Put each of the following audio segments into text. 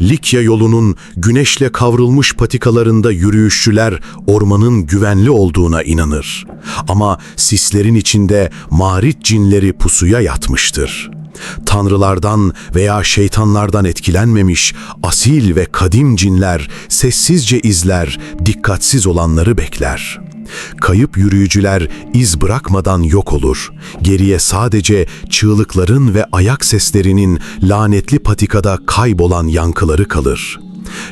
Likya yolunun güneşle kavrulmuş patikalarında yürüyüşçüler ormanın güvenli olduğuna inanır. Ama sislerin içinde marit cinleri pusuya yatmıştır. Tanrılardan veya şeytanlardan etkilenmemiş asil ve kadim cinler sessizce izler, dikkatsiz olanları bekler. Kayıp yürüyücüler iz bırakmadan yok olur. Geriye sadece çığlıkların ve ayak seslerinin lanetli patikada kaybolan yankıları kalır.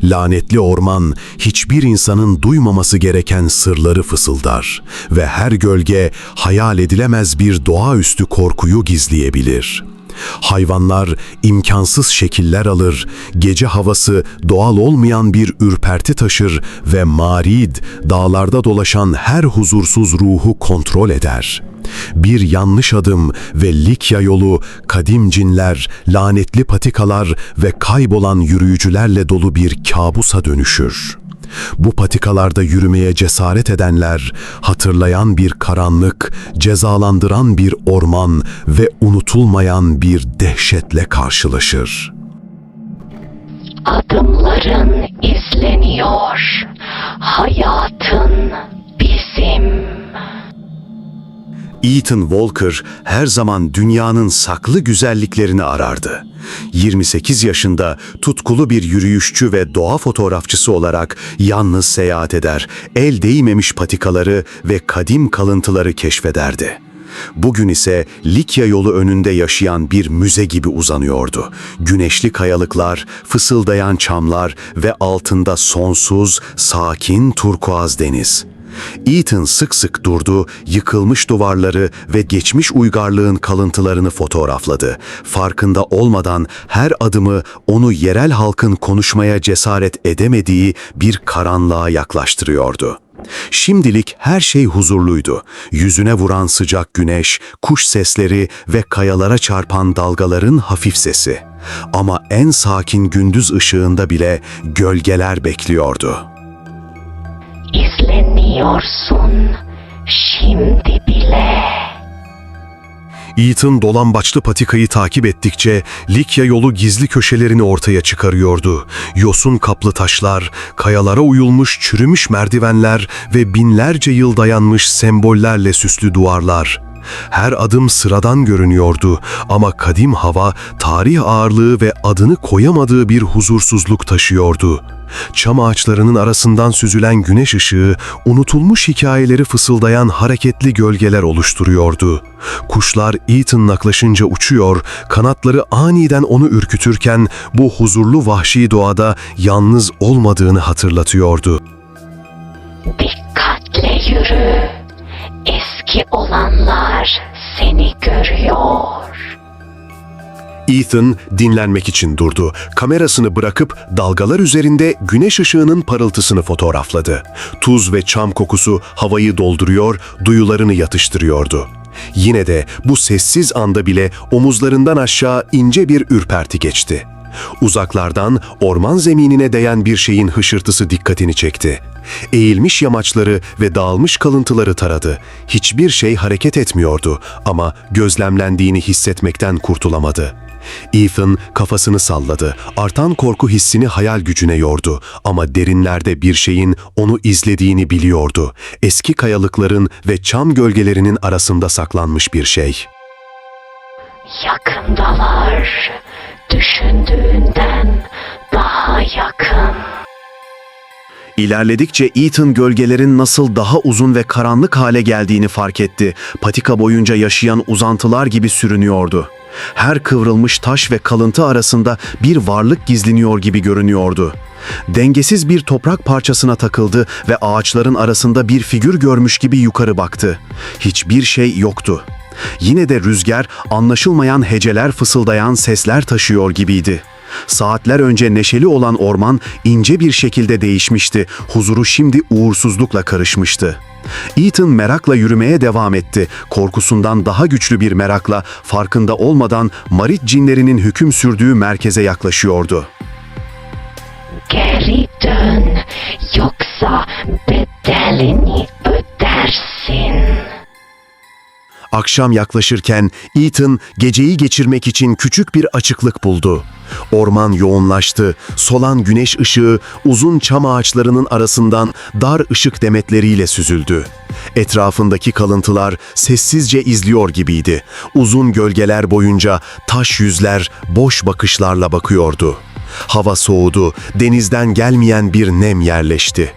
Lanetli orman hiçbir insanın duymaması gereken sırları fısıldar ve her gölge hayal edilemez bir doğaüstü korkuyu gizleyebilir.'' Hayvanlar imkansız şekiller alır, gece havası doğal olmayan bir ürperti taşır ve marid, dağlarda dolaşan her huzursuz ruhu kontrol eder. Bir yanlış adım ve Likya yolu, kadim cinler, lanetli patikalar ve kaybolan yürüyücülerle dolu bir kabusa dönüşür.'' Bu patikalarda yürümeye cesaret edenler, hatırlayan bir karanlık, cezalandıran bir orman ve unutulmayan bir dehşetle karşılaşır. Adımların izleniyor. Hayatın bizim. Ethan Walker her zaman dünyanın saklı güzelliklerini arardı. 28 yaşında tutkulu bir yürüyüşçü ve doğa fotoğrafçısı olarak yalnız seyahat eder, el değmemiş patikaları ve kadim kalıntıları keşfederdi. Bugün ise Likya yolu önünde yaşayan bir müze gibi uzanıyordu. Güneşli kayalıklar, fısıldayan çamlar ve altında sonsuz, sakin turkuaz deniz. Ethan sık sık durdu, yıkılmış duvarları ve geçmiş uygarlığın kalıntılarını fotoğrafladı. Farkında olmadan her adımı onu yerel halkın konuşmaya cesaret edemediği bir karanlığa yaklaştırıyordu. Şimdilik her şey huzurluydu. Yüzüne vuran sıcak güneş, kuş sesleri ve kayalara çarpan dalgaların hafif sesi. Ama en sakin gündüz ışığında bile gölgeler bekliyordu. İzleniyorsun. Şimdi bile. Ethan dolambaçlı patikayı takip ettikçe Likya yolu gizli köşelerini ortaya çıkarıyordu. Yosun kaplı taşlar, kayalara uyulmuş çürümüş merdivenler ve binlerce yıl dayanmış sembollerle süslü duvarlar. Her adım sıradan görünüyordu ama kadim hava tarih ağırlığı ve adını koyamadığı bir huzursuzluk taşıyordu. Çam ağaçlarının arasından süzülen güneş ışığı, unutulmuş hikayeleri fısıldayan hareketli gölgeler oluşturuyordu. Kuşlar Ethan'la yaklaşınca uçuyor, kanatları aniden onu ürkütürken bu huzurlu vahşi doğada yalnız olmadığını hatırlatıyordu. Dikkatle yürü. Eski olanlar seni görüyor. Ethan dinlenmek için durdu. Kamerasını bırakıp dalgalar üzerinde güneş ışığının parıltısını fotoğrafladı. Tuz ve çam kokusu havayı dolduruyor, duyularını yatıştırıyordu. Yine de bu sessiz anda bile omuzlarından aşağı ince bir ürperti geçti. Uzaklardan orman zeminine değen bir şeyin hışırtısı dikkatini çekti. Eğilmiş yamaçları ve dağılmış kalıntıları taradı. Hiçbir şey hareket etmiyordu ama gözlemlendiğini hissetmekten kurtulamadı. Ethan kafasını salladı. Artan korku hissini hayal gücüne yordu ama derinlerde bir şeyin onu izlediğini biliyordu. Eski kayalıkların ve çam gölgelerinin arasında saklanmış bir şey. Yakındalar. Düşündüğünden daha yakın. İlerledikçe Ethan gölgelerin nasıl daha uzun ve karanlık hale geldiğini fark etti. Patika boyunca yaşayan uzantılar gibi sürünüyordu. Her kıvrılmış taş ve kalıntı arasında bir varlık gizleniyor gibi görünüyordu. Dengesiz bir toprak parçasına takıldı ve ağaçların arasında bir figür görmüş gibi yukarı baktı. Hiçbir şey yoktu. Yine de rüzgar anlaşılmayan heceler fısıldayan sesler taşıyor gibiydi. Saatler önce neşeli olan orman ince bir şekilde değişmişti. Huzuru şimdi uğursuzlukla karışmıştı. Ethan merakla yürümeye devam etti. Korkusundan daha güçlü bir merakla farkında olmadan marit cinlerinin hüküm sürdüğü merkeze yaklaşıyordu. Geri. Yoksa bedelini ödersin. Akşam yaklaşırken Ethan geceyi geçirmek için küçük bir açıklık buldu. Orman yoğunlaştı, solan güneş ışığı uzun çam ağaçlarının arasından dar ışık demetleriyle süzüldü. Etrafındaki kalıntılar sessizce izliyor gibiydi. Uzun gölgeler boyunca taş yüzler boş bakışlarla bakıyordu. Hava soğudu, denizden gelmeyen bir nem yerleşti.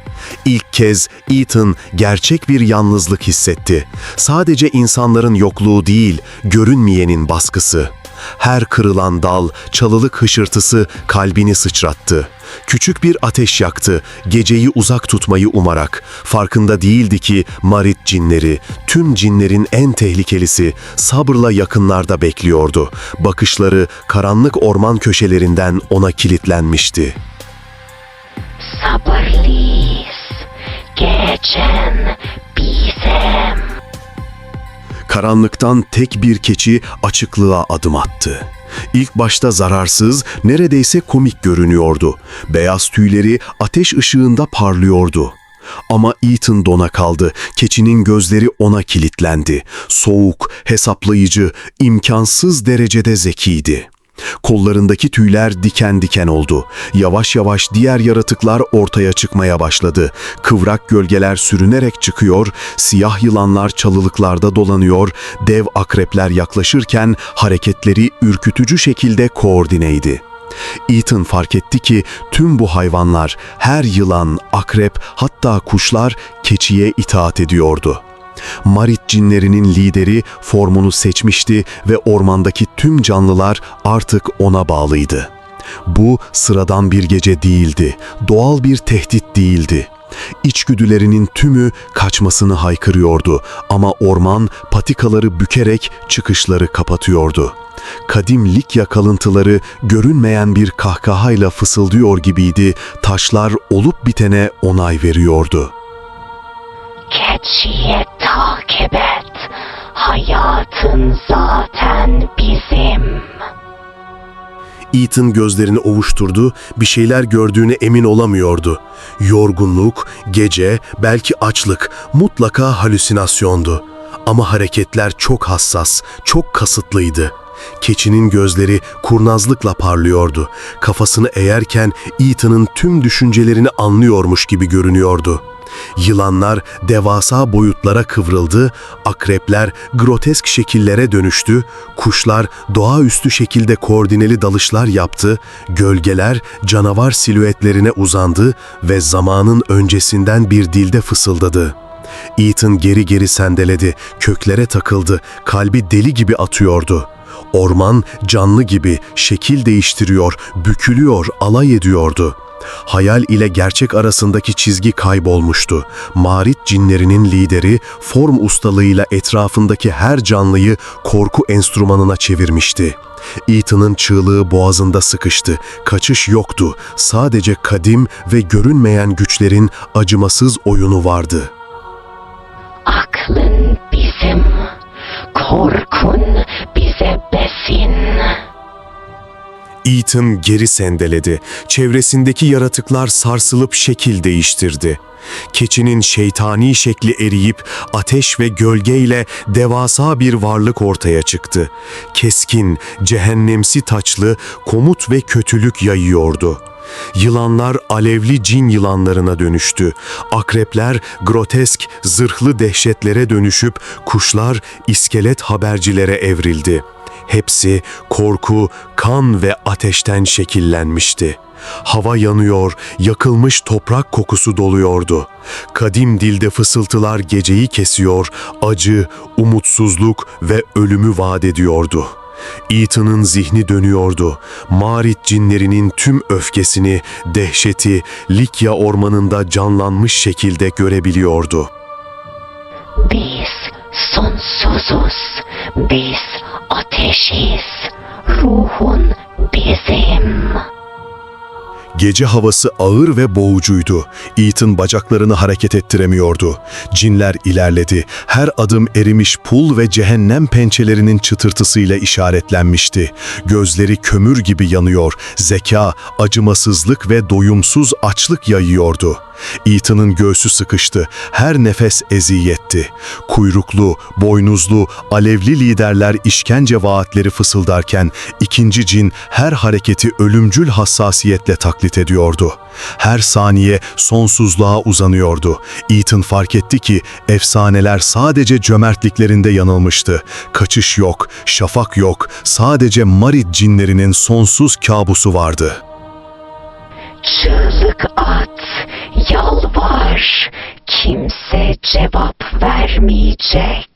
İlk kez Ethan gerçek bir yalnızlık hissetti. Sadece insanların yokluğu değil, görünmeyenin baskısı. Her kırılan dal, çalılık hışırtısı kalbini sıçrattı. Küçük bir ateş yaktı, geceyi uzak tutmayı umarak. Farkında değildi ki marit cinleri, tüm cinlerin en tehlikelisi, sabırla yakınlarda bekliyordu. Bakışları karanlık orman köşelerinden ona kilitlenmişti. Sabırlıyız. Gecen bizim. Karanlıktan tek bir keçi açıklığa adım attı. İlk başta zararsız, neredeyse komik görünüyordu. Beyaz tüyleri ateş ışığında parlıyordu. Ama Ethan dona kaldı. Keçinin gözleri ona kilitlendi. Soğuk, hesaplayıcı, imkansız derecede zekiydi. Kollarındaki tüyler diken diken oldu. Yavaş yavaş diğer yaratıklar ortaya çıkmaya başladı. Kıvrak gölgeler sürünerek çıkıyor, siyah yılanlar çalılıklarda dolanıyor, dev akrepler yaklaşırken hareketleri ürkütücü şekilde koordineydi. Ethan fark etti ki tüm bu hayvanlar, her yılan, akrep, hatta kuşlar keçiye itaat ediyordu. Marit cinlerinin lideri formunu seçmişti ve ormandaki tüm canlılar artık ona bağlıydı. Bu sıradan bir gece değildi, doğal bir tehdit değildi. İçgüdülerinin tümü kaçmasını haykırıyordu ama orman patikaları bükerek çıkışları kapatıyordu. Kadim Likya kalıntıları görünmeyen bir kahkahayla fısıldıyor gibiydi, taşlar olup bitene onay veriyordu. Keçiyi takip et. Hayatın zaten bizim. Ethan gözlerini ovuşturdu, bir şeyler gördüğüne emin olamıyordu. Yorgunluk, gece, belki açlık, mutlaka halüsinasyondu. Ama hareketler çok hassas, çok kasıtlıydı. Keçinin gözleri kurnazlıkla parlıyordu. Kafasını eğerken Ethan'ın tüm düşüncelerini anlıyormuş gibi görünüyordu. Yılanlar devasa boyutlara kıvrıldı, akrepler grotesk şekillere dönüştü, kuşlar doğaüstü şekilde koordineli dalışlar yaptı, gölgeler canavar silüetlerine uzandı ve zamanın öncesinden bir dilde fısıldadı. Ethan geri geri sendeledi, köklere takıldı, kalbi deli gibi atıyordu. Orman canlı gibi şekil değiştiriyor, bükülüyor, alay ediyordu. Hayal ile gerçek arasındaki çizgi kaybolmuştu. Marit cinlerinin lideri form ustalığıyla etrafındaki her canlıyı korku enstrümanına çevirmişti. Ethan'ın çığlığı boğazında sıkıştı. Kaçış yoktu. Sadece kadim ve görünmeyen güçlerin acımasız oyunu vardı. Aklın bizim. Korkun Ethan geri sendeledi. Çevresindeki yaratıklar sarsılıp şekil değiştirdi. Keçinin şeytani şekli eriyip ateş ve gölgeyle devasa bir varlık ortaya çıktı. Keskin, cehennemsi taçlı, komut ve kötülük yayıyordu. Yılanlar alevli cin yılanlarına dönüştü. Akrepler grotesk, zırhlı dehşetlere dönüşüp kuşlar iskelet habercilere evrildi. Hepsi korku, kan ve ateşten şekillenmişti. Hava yanıyor, yakılmış toprak kokusu doluyordu. Kadim dilde fısıltılar geceyi kesiyor, acı, umutsuzluk ve ölümü vaat ediyordu. Ethan'ın zihni dönüyordu. Marit cinlerinin tüm öfkesini, dehşeti Likya ormanında canlanmış şekilde görebiliyordu. Biz sonsuzuz. Biz ateşiz. Ruhun bizim. Gece havası ağır ve boğucuydu. Ethan bacaklarını hareket ettiremiyordu. Cinler ilerledi. Her adım erimiş pul ve cehennem pençelerinin çıtırtısıyla işaretlenmişti. Gözleri kömür gibi yanıyor. Zeka, acımasızlık ve doyumsuz açlık yayıyordu. Ethan'ın göğsü sıkıştı. Her nefes eziyetti. Kuyruklu, boynuzlu, alevli liderler işkence vaatleri fısıldarken ikinci cin her hareketi ölümcül hassasiyetle taklit ediyordu. Her saniye sonsuzluğa uzanıyordu. Ethan fark etti ki efsaneler sadece cömertliklerinde yanılmıştı. Kaçış yok, şafak yok, sadece Marit cinlerinin sonsuz kabusu vardı. Çığlık at, yalvar. Kimse cevap vermeyecek.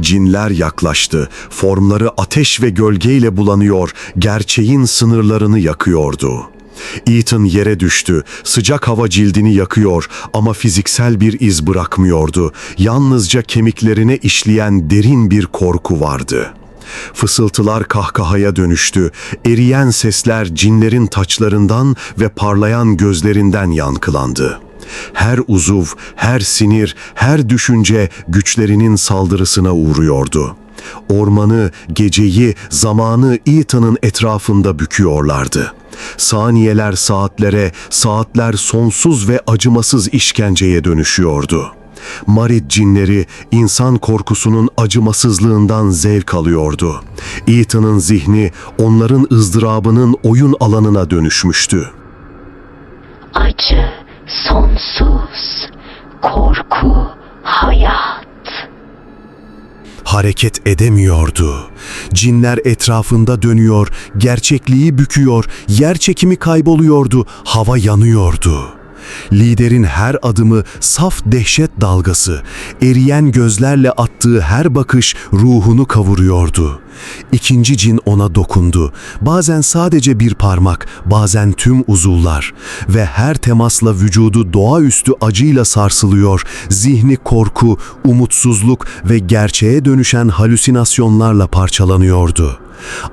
Cinler yaklaştı. Formları ateş ve gölgeyle bulanıyor, gerçeğin sınırlarını yakıyordu. Ethan yere düştü. Sıcak hava cildini yakıyor ama fiziksel bir iz bırakmıyordu. Yalnızca kemiklerine işleyen derin bir korku vardı. Fısıltılar kahkahaya dönüştü. Eriyen sesler cinlerin taçlarından ve parlayan gözlerinden yankılandı. Her uzuv, her sinir, her düşünce güçlerinin saldırısına uğruyordu. Ormanı, geceyi, zamanı Ethan'ın etrafında büküyorlardı. Saniyeler saatlere, saatler sonsuz ve acımasız işkenceye dönüşüyordu. Marit cinleri insan korkusunun acımasızlığından zevk alıyordu. Ethan'ın zihni onların ızdırabının oyun alanına dönüşmüştü. Acı sonsuz. Korku hayat. hareket edemiyordu. Cinler etrafında dönüyor, gerçekliği büküyor, yer çekimi kayboluyordu, hava yanıyordu. Liderin her adımı saf dehşet dalgası, eriyen gözlerle attığı her bakış ruhunu kavuruyordu. İkinci cin ona dokundu. Bazen sadece bir parmak, bazen tüm uzuvlar ve her temasla vücudu doğaüstü acıyla sarsılıyor. Zihni korku, umutsuzluk ve gerçeğe dönüşen halüsinasyonlarla parçalanıyordu.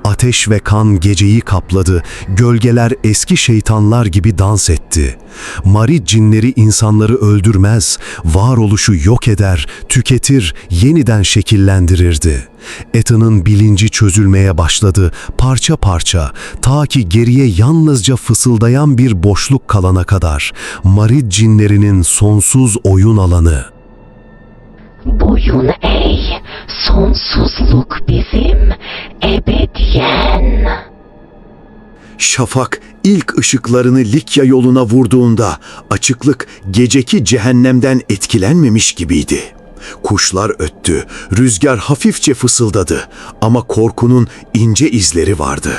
Ateş ve kan geceyi kapladı, gölgeler eski şeytanlar gibi dans etti. Marit cinleri insanları öldürmez, varoluşu yok eder, tüketir, yeniden şekillendirirdi. Ethan'ın bilinci çözülmeye başladı, parça parça, ta ki geriye yalnızca fısıldayan bir boşluk kalana kadar. Marit cinlerinin sonsuz oyun alanı. Boyun eğ. Sonsuzluk bizim. Ebediyen. Şafak ilk ışıklarını Likya yoluna vurduğunda açıklık geceki cehennemden etkilenmemiş gibiydi. Kuşlar öttü, rüzgar hafifçe fısıldadı ama korkunun ince izleri vardı.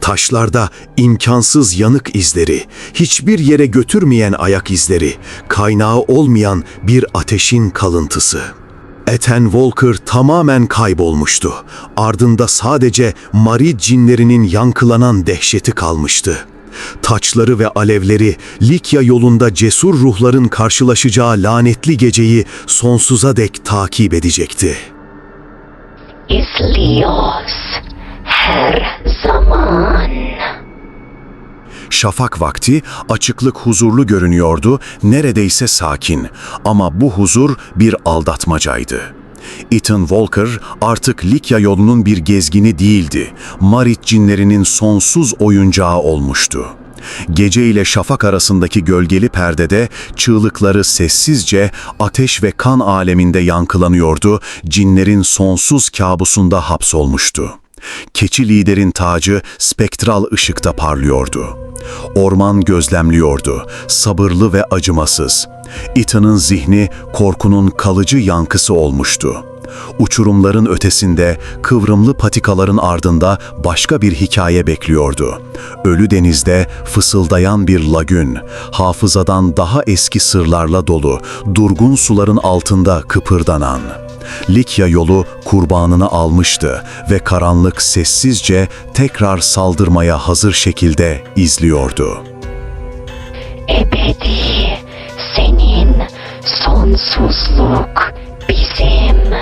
Taşlarda imkansız yanık izleri, hiçbir yere götürmeyen ayak izleri, kaynağı olmayan bir ateşin kalıntısı. Ethan Walker tamamen kaybolmuştu. Ardında sadece Marie cinlerinin yankılanan dehşeti kalmıştı. Taçları ve alevleri Likya yolunda cesur ruhların karşılaşacağı lanetli geceyi sonsuza dek takip edecekti. İzliyoruz. Her zaman. Şafak vakti açıklık huzurlu görünüyordu, neredeyse sakin ama bu huzur bir aldatmacaydı. Ethan Walker artık Likya yolunun bir gezgini değildi, Marit cinlerinin sonsuz oyuncağı olmuştu. Gece ile şafak arasındaki gölgeli perdede çığlıkları sessizce ateş ve kan aleminde yankılanıyordu, cinlerin sonsuz kabusunda hapsolmuştu. Keçi liderin tacı spektral ışıkta parlıyordu. Orman gözlemliyordu, sabırlı ve acımasız. Ethan'ın zihni korkunun kalıcı yankısı olmuştu. Uçurumların ötesinde, kıvrımlı patikaların ardında başka bir hikaye bekliyordu. Ölü denizde fısıldayan bir lagün, hafızadan daha eski sırlarla dolu, durgun suların altında kıpırdanan. Likya yolu kurbanını almıştı ve karanlık sessizce tekrar saldırmaya hazır şekilde izliyordu. Ebedi. Senin. Sonsuzluk bizim.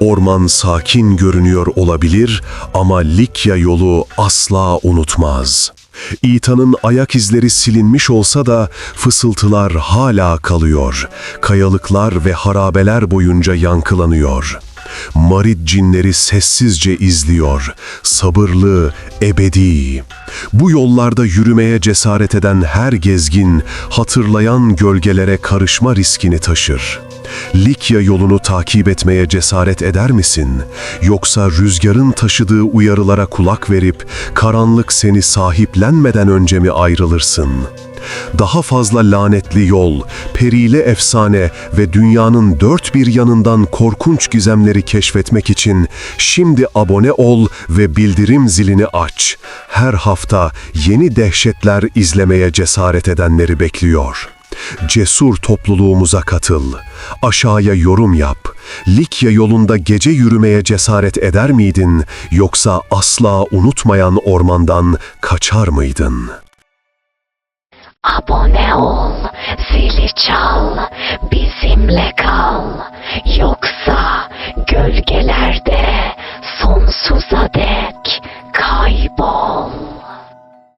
Orman sakin görünüyor olabilir ama Likya yolu asla unutmaz. İta'nın ayak izleri silinmiş olsa da fısıltılar hala kalıyor. Kayalıklar ve harabeler boyunca yankılanıyor. Marit cinleri sessizce izliyor. Sabırlı, ebedi. Bu yollarda yürümeye cesaret eden her gezgin, hatırlayan gölgelere karışma riskini taşır. Likya yolunu takip etmeye cesaret eder misin? Yoksa rüzgarın taşıdığı uyarılara kulak verip karanlık seni sahiplenmeden önce mi ayrılırsın? Daha fazla lanetli yol, perili efsane ve dünyanın dört bir yanından korkunç gizemleri keşfetmek için şimdi abone ol ve bildirim zilini aç. Her hafta yeni dehşetler izlemeye cesaret edenleri bekliyor. Cesur topluluğumuza katıl. Aşağıya yorum yap. Likya yolunda gece yürümeye cesaret eder miydin yoksa asla unutmayan ormandan kaçar mıydın? Abone ol, zili çal, bizimle kal. Yoksa gölgelerde sonsuza dek kaybol.